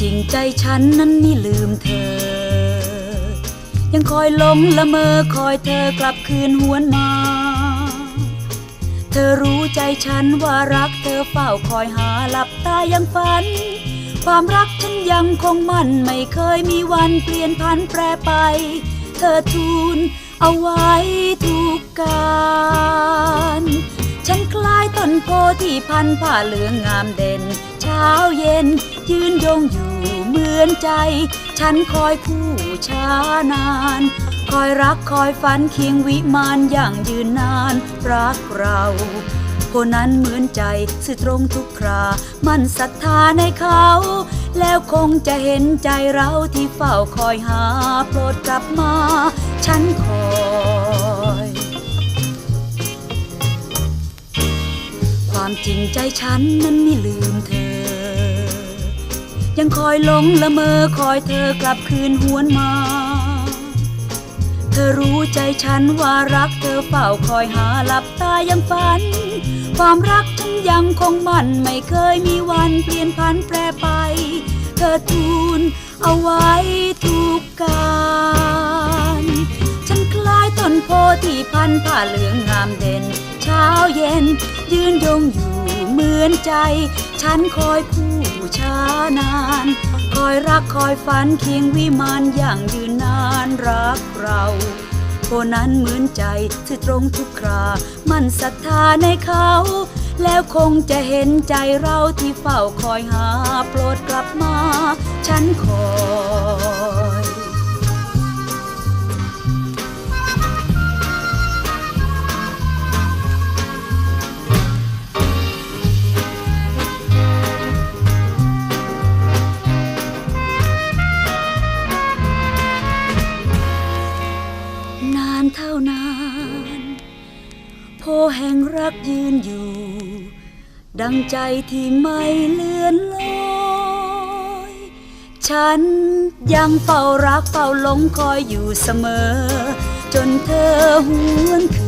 จริงใจฉันนั้นไม่ลืมเธอ ยังคอยหลงละเมอคอยเธอกลับคืนหวนมา เธอรู้ใจฉันว่ารักเธอเฝ้าคอยหาหลับตายังฝัน ความรักฉันยังคงมั่นไม่เคยมีวันเปลี่ยนพันแปรไป เธอทูลเอาไว้ทุกการ ฉันคล้ายต้นโพที่พันผ้าเหลืองงามเด่น เช้าเย็นยืนยงอยู่เหมือนใจ ฉันคอยคู่ช้านาน คอยรักคอยฝันเคียงวิมานอย่างยืนนาน รักเราคนนั้นเหมือนใจสื่อตรงทุกครา มันศรัทธาในเขา แล้วคงจะเห็นใจเราที่เฝ้าคอยหาโปรดกลับมา ฉันคอ ความจริงใจฉันนั้นไม่ลืมเธอ ยังคอยหลงละเมอคอยเธอกลับคืนหวนมา เธอรู้ใจฉันว่ารักเธอเฝ้าคอยหาหลับตายังฝัน ความรักฉันยังคงมั่นไม่เคยมีวันเปลี่ยนพันแปรไป เธอทูลเอาไว้ทุกการฉันคล้ายต้นโพที่พันผ้าเหลืองงามเด่น เช้าเย็น ยืนยงอยู่เหมือนใจ ฉันคอยคู่ช้านาน คอยรักคอยฝันเคียงวิมานอย่างยืนนานรักเราคนนั้นเหมือนใจที่ตรงทุกครา มันศรัทธาในเขา แล้วคงจะเห็นใจเราที่เฝ้าคอยหา โปรดกลับมา ฉันคอ แห่งรักยืนอยู่ ดังใจที่ไม่เลือนลอยฉันยังเฝ้ารักเฝ้าหลงคอยอยู่เสมอ จนเธอหวนคื